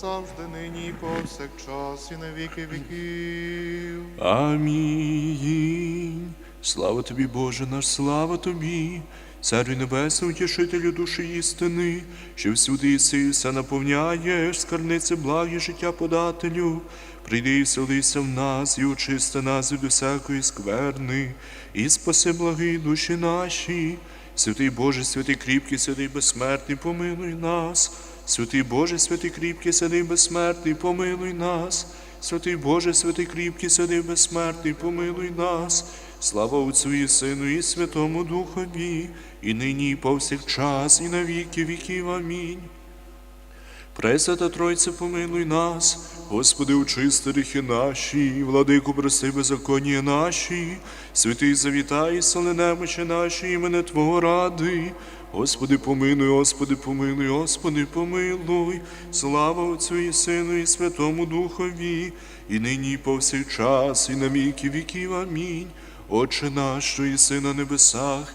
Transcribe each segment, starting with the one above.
завжди, нині і повсякчас, і на віки віків. Амінь. Слава тобі, Боже наш, слава тобі, Царю Небесний, утішителю душі істини, що всюди іси все наповняєш, скарниці благі життя подателю. Прийди і вселися в нас, і очисти нас від усякої скверни, і спаси благі душі наші. Святий Боже, святий кріпкий, святий безсмертний, помилуй нас. Святий Боже, святий кріпкий, святий безсмертний, помилуй нас. Святий Боже, святий кріпкий, святий безсмертний, помилуй нас. Слава Отцю і Сину, і Святому Духові, і нині, і повсякчас, і на віки віків. Амінь. Пресвята Тройце, помилуй нас, Господи, очисти гріхи наші, владику, прости беззаконня наші, святий завітай, соли немочі наші, імене Твого ради. Господи, помилуй, Господи, помилуй, Господи, помилуй, слава Отцю і Сину, і Святому Духові, і нині, і повсякчас, і на віки віків. Амінь. Отче наш, що єси на небесах,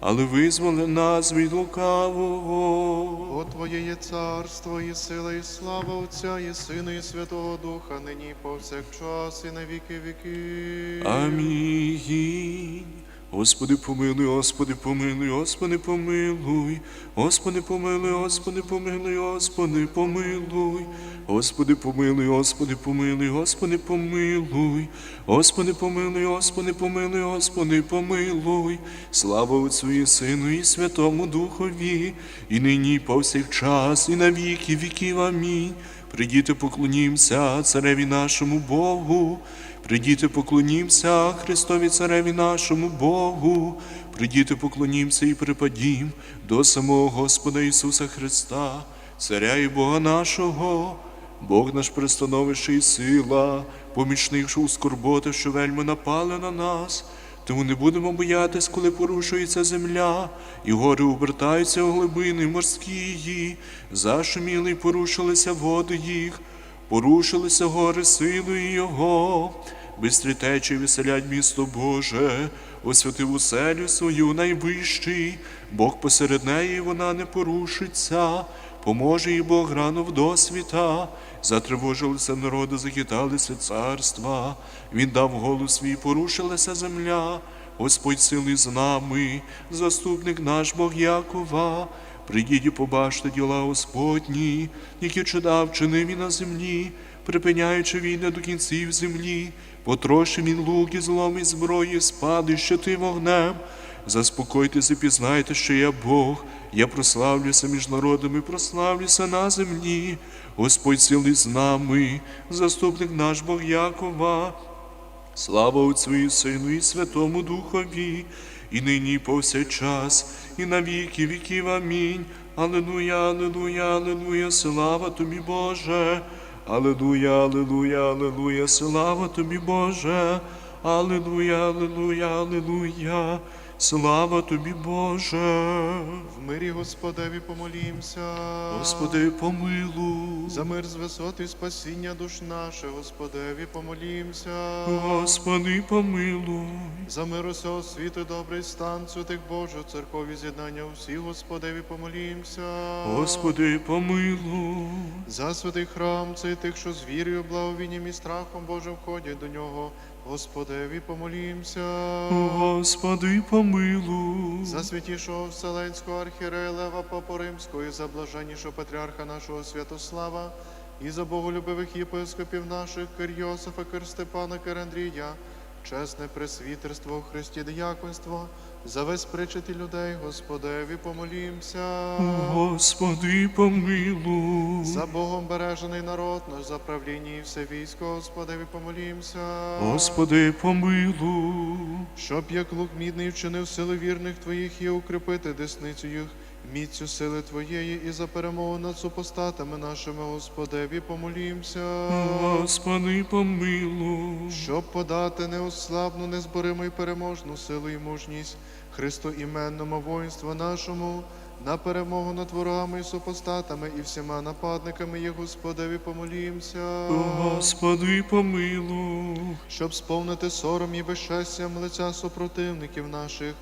але визволи нас від лукавого. О Твоє є царство, і сила, і слава Отця, і Сина, і Святого Духа, нині повсякчас, і на віки віки. Амінь. Господи, помилуй, Господи, помилуй, Господи, помилуй, Господи, помилуй, Господи, помилуй, Господи, помилуй, Господи, помилуй, Господи, помилуй, Господи, помилуй, Господи, помилуй, Господи, помилуй, Господи, помилуй, слава Отцю і Сину, і Святому Духові, і нині, повсякчас, і на віки віків. Амінь. Придіти, поклонімся цареві нашому Богу. Придіти, поклонімся Христові Цареві нашому Богу. Придіти, поклонімся і припадім до самого Господа Ісуса Христа, Царя і Бога нашого. Бог наш пристановище і сила, помічник, у скорботи, що вельми напали на нас. Тому не будемо боятись, коли порушується земля, і гори обертаються у глибини морські, зашуміли й порушилися води їх, порушилися гори силою Його. Бистрі течі веселять місто Боже, освятив уселю свою найвищий, Бог посеред неї вона не порушиться, поможе їй Бог рано в досвіта, затривожилися народи, захиталися царства, Він дав голос свій, порушилася земля, Господь сили з нами, заступник наш Бог Якова. Прийдіть і побачте діла Господні, які чуда вчинив і на землі, припиняючи війни до кінців землі, потрошив він лук і злом і зброї, спади, щити вогнем. Заспокойтеся, пізнайте, що я Бог, я прославлюся між народами, прославлюся на землі. Господь сили з нами, заступник наш Бог Якова. Слава Отцю і Сину, і Святому Духові, і нині, і повсякчас, і на віки віків. Амінь. Аллилуйя, аллилуйя, аллилуйя, слава тобі, Боже. Аллилуйя, аллилуйя, аллилуйя, слава тобі, Боже. Аллилуйя, аллилуйя, аллилуйя, слава тобі, Боже. В мирі Господеві помолімся. Господи, помилуй. За мир з висоти спасіння душ наших, Господеві помолімся. Господи, помилуй. За мир усього світу, добрий стан святих Божих, церкові з'єднання усіх, Господеві помолімся. Господи, помилуй. За святий храм, цей тих, що з вірою, благовінням і страхом Божим входять до нього, Господеві помолімся. Господи, помилуй. За святішого Вселенського архірелева, Папу Римського і за блаженнішого патріарха нашого Святослава, і за боголюбивих єпископів наших Кирйосифа, Кирстепана, Кирандрія, чесне пресвітерство Христі діяконство, за весь причити людей, Господеві помолімся. Господи, помилуй. За Богом бережений народ наш, за правління і все військо, Господеві помолімся. Господи, помилуй. Щоб як лук мідний вчинив сили вірних Твоїх і укріпити десницю їх, міцю сили Твоєї і за перемогу над супостатами нашими, Господеві, помолімся. Господи, помилуй. Щоб подати неослабну, незбориму і переможну силу і мужність Христу іменному воїнству нашому, на перемогу над ворогами і супостатами і всіма нападниками є, Господеві, помолімся. Господи, помилуй. щоб сповнити сором і безщастям лиця супротивників наших,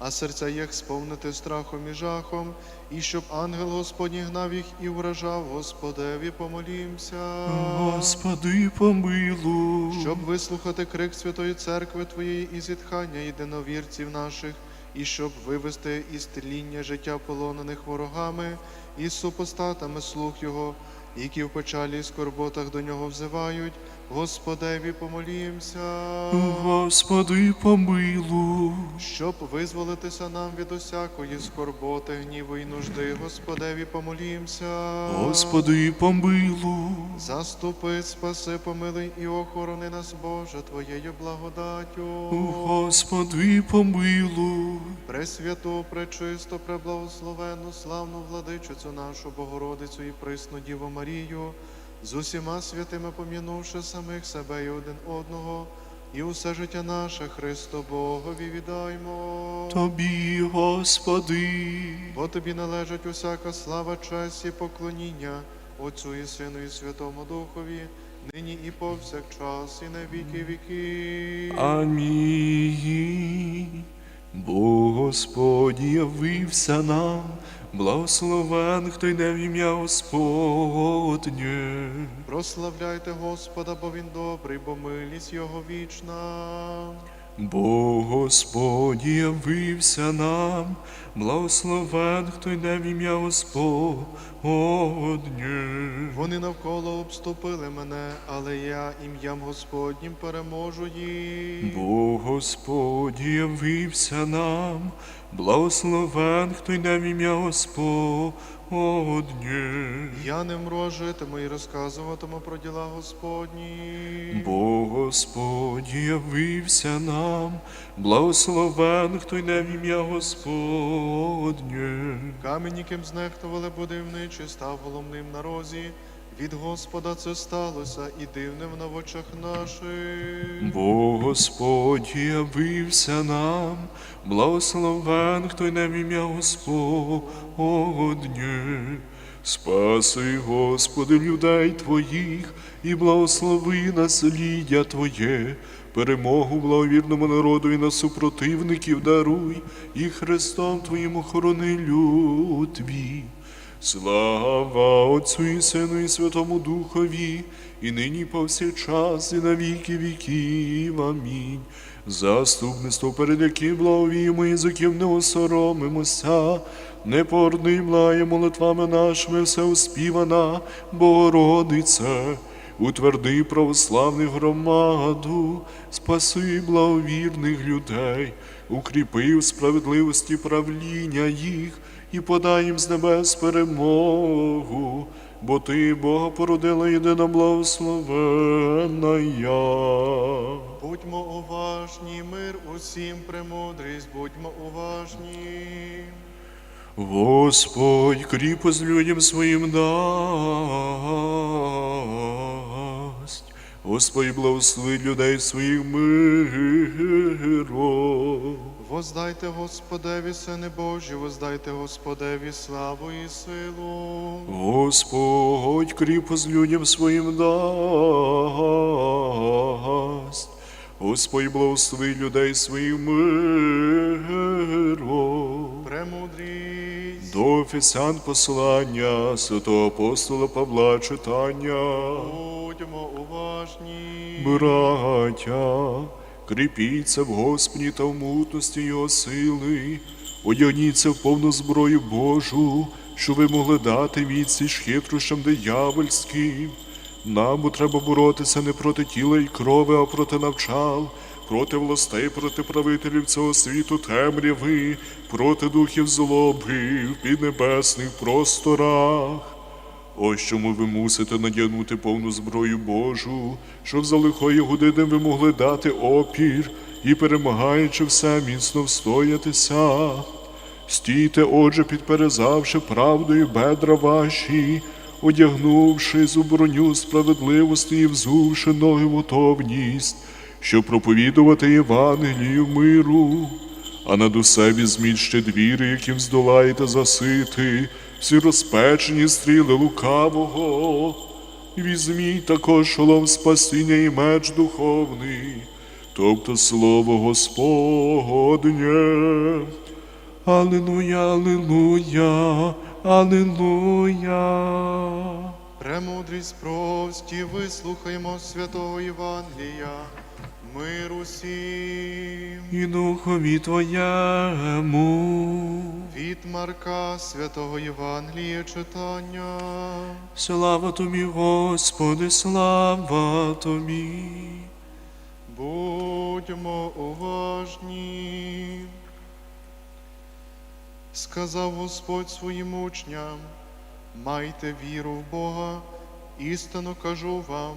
а серця їх сповнити страхом і жахом, і щоб ангел Господній гнав їх і вражав, Господеві, помолімся. Господи, помилуй. Щоб вислухати крик Святої Церкви Твоєї і зітхання єдиновірців наших, і щоб вивести із тління життя полонених ворогами і супостатами слух Його, які в печалі і скорботах до нього взивають, Господеві помолімся. Господи, помилуй. Щоб визволитися нам від усякої скорботи, гніву і нужди, Господеві помолімся. Господи, помилуй. Заступи, спаси, помилуй і охорони нас, Боже, Твоєю благодаттю. Господи, помилуй. Пресвяту, пречисту, преблагословенну, славну владичицю нашу Богородицю і присну Діву Марію, з усіма святими пом'янувши самих себе і один одного, і усе життя наше Христо Богові віддаймо. Тобі, Господи. Бо тобі належить усяка слава, честь і поклоніння Отцю і Сину і Святому Духові, нині і повсякчас, і на віки віки. Амінь. Бо Господь явився нам, благословен, хто йде в ім'я Господнє. Прославляйте Господа, бо Він добрий, бо милість Його вічна. Бо Господь явився нам, благословен, хто йде в ім'я Господнє. Вони навколо обступили мене, але я ім'ям Господнім переможу їх. Бо Господь явився нам, благословен, хто йде в ім'я Господнє. Я не мру, житиму і розказуватиму про діла Господні. Бо Господь явився нам, благословен, хто йде в ім'я Господнє. Камінь, яким знехтували будівничі, став головним на розі. Від Господа це сталося і дивним на очах наших. Бо Господь явився нам, благословен, хто йде в ім'я Господнє. Спаси, Господи, людей Твоїх, і благослови насліддя Твоє, перемогу благовірному народу і на супротивників даруй, і Христом Твоїм охорони люд Твій. Слава Отцю і Сину і Святому Духові, і нині повсякчас, і на віки віків. Амінь. Заступництво, перед яким благовіємо язиків не осоромимося, не порним молитвами нашими все успівана, Богородице, утверди православних громаду, спаси благовірних людей, укріпи в справедливості правління їх і подай їм з небес перемогу, бо ти, Бога, породила єдина благословенна я. Будьмо уважні, мир усім премудрість, будьмо уважні. Господь кріпость людям своїм дасть. Господь благослови людей своїх миром. Воздайте Господеві, сини Божі, воздайте Господеві славу і силу. Господь кріпость людям своїм дасть. Господь благослови людей своїм миром. Премудрість. До Офісян послання святого апостола Павла читання. Будьмо уважні. Браття, кріпіться в Господі та в мутності Його сили, одягніться в повну зброю Божу, що ви могли дати відсіч хитрощам диявольським. Нам треба боротися не проти тіла і крови, а проти навчал, проти властей, проти правителів цього світу темряви, проти духів злоби в піднебесних просторах. Ось чому ви мусите надягнути повну зброю Божу, щоб за лихої години ви могли дати опір і, перемагаючи все, міцно встоятися. Стійте, отже, підперезавши правдою бедра ваші, одягнувши у броню справедливості і взувши ноги готовність, щоб проповідувати Євангелію миру. а над усе візьміть ще двіри, яким здолаєте засити, всі розпечені стріли лукавого. Візьміть також шолом спасіння і меч духовний, тобто слово Господнє. Аллилуйя, аллилуйя, аллилуйя. Премудрість прості, вислухаймо святого Євангелія, мир усім. І духові Твоєму. Від Марка святого Євангелія читання. Слава Тобі, Господи, слава Тобі. Будьмо уважні. Сказав Господь своїм учням, майте віру в Бога, істинно кажу вам,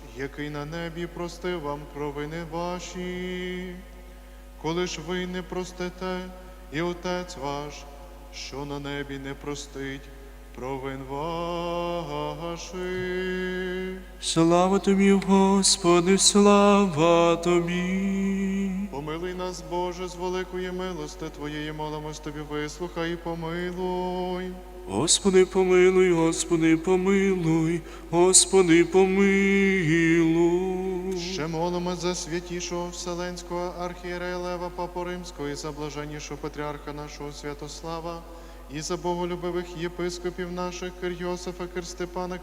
який на небі, простив вам провини ваші. Коли ж ви не простите, і Отець ваш, що на небі не простить провин ваших. Слава Тобі, Господи, слава Тобі. Помилуй нас, Боже, з великої милости Твоєї молимось Тобі, вислухай і помилуй. Господи, помилуй, Господи, помилуй, Господи, помилуй. Ще молимо за святішого Вселенського архієрея Лева Папу Римського і за блаженнішого патріарха нашого Святослава, і за боголюбивих єпископів наших Кир Йосифа, Кир Степана,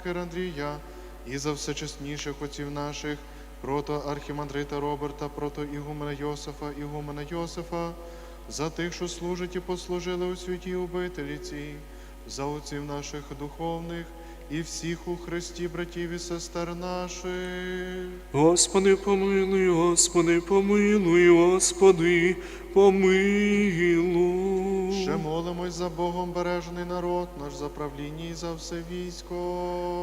і за всечесніших отців наших, прото архімандрита Роберта, прото Ігумена Йосифа, Ігумена Йосифа, за тих, що служать і послужили у святій обителіці, за отців наших духовних і всіх у Христі, братів і сестер наших. Господи, помилуй, Господи, помилуй, Господи, помилуй. Ще молимось за Богом бережений народ наш, за правління і за все військо.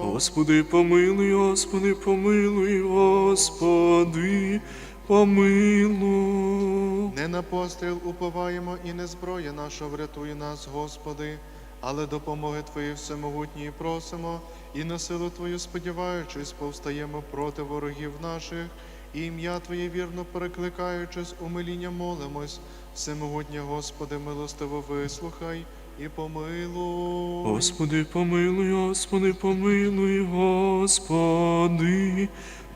Господи, помилуй, Господи, помилуй, Господи, помилуй. Не на постріл уповаємо і не зброя наша врятує нас, Господи, але допомоги Твої всемогутньої просимо, і на силу Твою сподіваючись, повстаємо проти ворогів наших, і ім'я Твоє вірно перекликаючись, умиління молимось, всемогутнє Господи, милостиво вислухай і помилуй. Господи, помилуй, Господи, помилуй, Господи,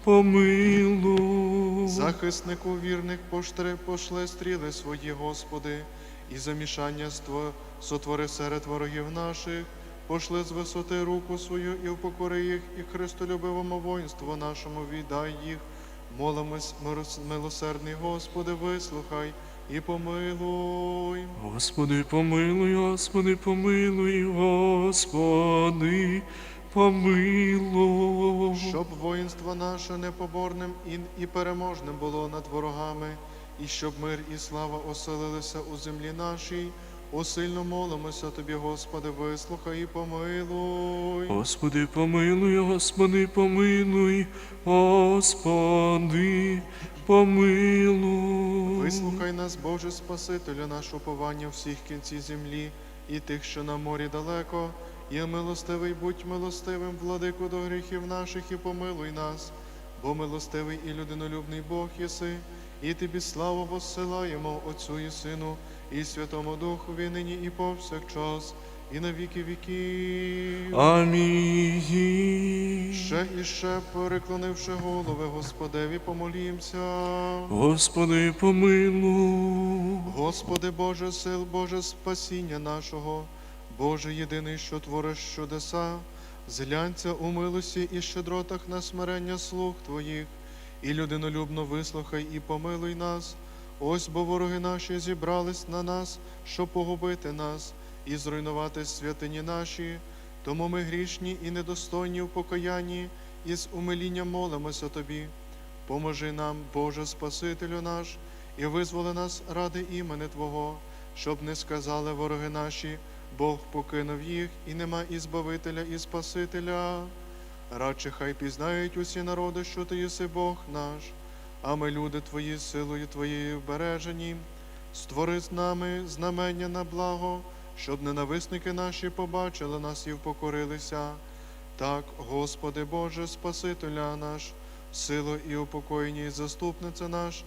помилуй. Захиснику вірних поштри пошли стріли свої, Господи, і замішання ство- сотвори серед ворогів наших, пошли з висоти руку свою і впокори їх, і Христолюбивому воїнству нашому віддай їх. Молимось, милосердний Господи, вислухай і помилуй. Господи, помилуй, Господи, помилуй, Господи, помилуй. Щоб воїнство наше непоборним і переможним було над ворогами, і щоб мир і слава оселилися у землі нашій. Усильно молимося Тобі, Господи, вислухай і помилуй. Господи, помилуй, Господи, помилуй, Господи, помилуй. Вислухай нас, Боже Спасителю, наше уповання всіх кінців землі, і тих, що на морі далеко, і милостивий, будь милостивим, владику до гріхів наших, і помилуй нас, бо милостивий і людинолюбний Бог єси, і тобі славу воссилаємо Отцю і Сину, і Святому Духові нині і повсякчас, і на віки віків. Амінь. Ще і ще, переклонивши голови Господеві, помолімся. Господи, помилуй. Господи Боже сил, Боже спасіння нашого, Боже єдиний, що твориш чудеса, зглянься у милості і щедротах на смирення слуг Твоїх, і людинолюбно вислухай і помилуй нас. Ось бо вороги наші зібрались на нас, щоб погубити нас і зруйнувати святині наші. Тому ми грішні і недостойні в покаянні, і з умилінням молимося Тобі. Поможи нам, Боже Спасителю наш, і визволи нас ради імени Твого, щоб не сказали вороги наші, Бог покинув їх, і нема і Збавителя, і Спасителя. Радше хай пізнають усі народи, що ти єси Бог наш, а ми, люди твої, силою твоєю вбережені. Створи з нами знамення на благо, щоб ненависники наші побачили нас і впокорилися. Так, Господи Боже, Спасителя наш, сило і упокоєння і заступниця наш,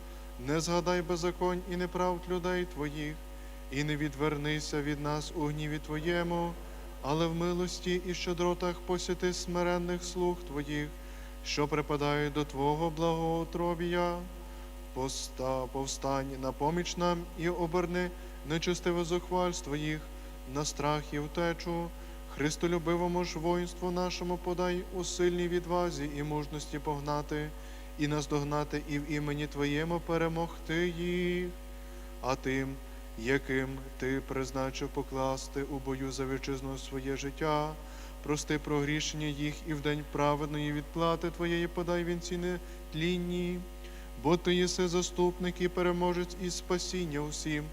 не згадай беззаконь і неправд людей Твоїх, і не відвернися від нас у гніві Твоєму, але в милості і щедротах посіти смиренних слуг Твоїх, що припадають до Твого благоутробія. Поста, повстань на поміч нам і оберни нечистиве зухвальство їх на страх і втечу. Христолюбивому ж воїнству нашому подай у сильній відвазі і мужності погнати, і наздогнати, і в імені Твоєму перемогти їх, а тим, яким ти призначив покласти у бою за вітчизну своє життя, прости прогрішення їх і в день праведної відплати Твоєї подай вінці нетлінні, бо ти єси заступник і переможець і спасіння усім,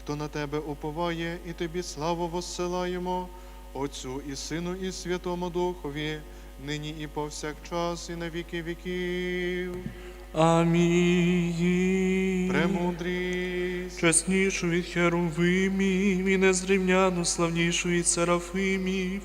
хто на тебе уповає, і тобі славу воссилаємо, Отцю і Сину, і Святому Духові, нині і повсякчас, і на віки віків. Амінь. Премудрість. Чеснішу від Херувимів і незрівняно славнішу від Серафимів,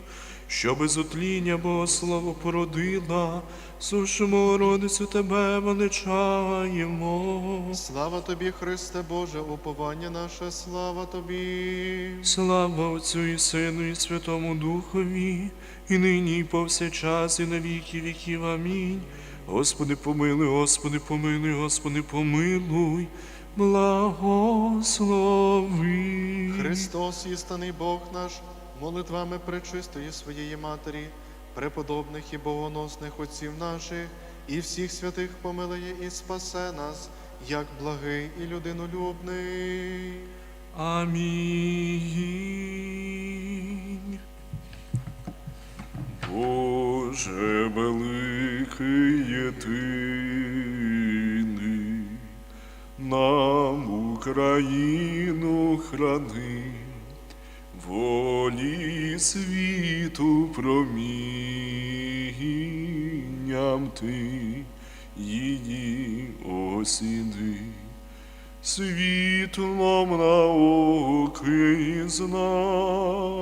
що без утління Богослово породила, сушимо родицю тебе величаємо. Слава тобі, Христе Боже, уповання наше, слава тобі. Слава Отцю і Сину, і Святому Духові, і нині, і повсякчас, і на віки віків. Амінь. Господи, помилуй, Господи, помилуй, Господи, помилуй, благослови. Христос, істинний Бог наш, молитвами пречистої своєї Матері, преподобних і богоносних отців наших, і всіх святих помилує і спасе нас, як благий і людинолюбний. Амінь. Боже великий єдиний, нам Україну храни, волі світу промінням ти її осіди світлом науки і знання,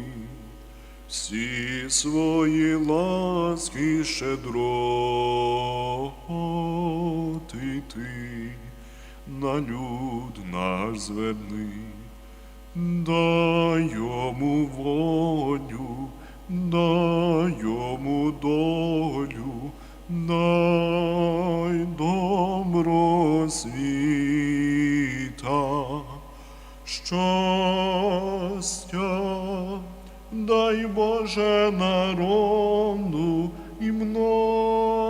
всі свої ласки щедроти ти на люд наш зверни, дай йому волю, дай йому долю, дай добро світа, щастя, дай Боже народу і множити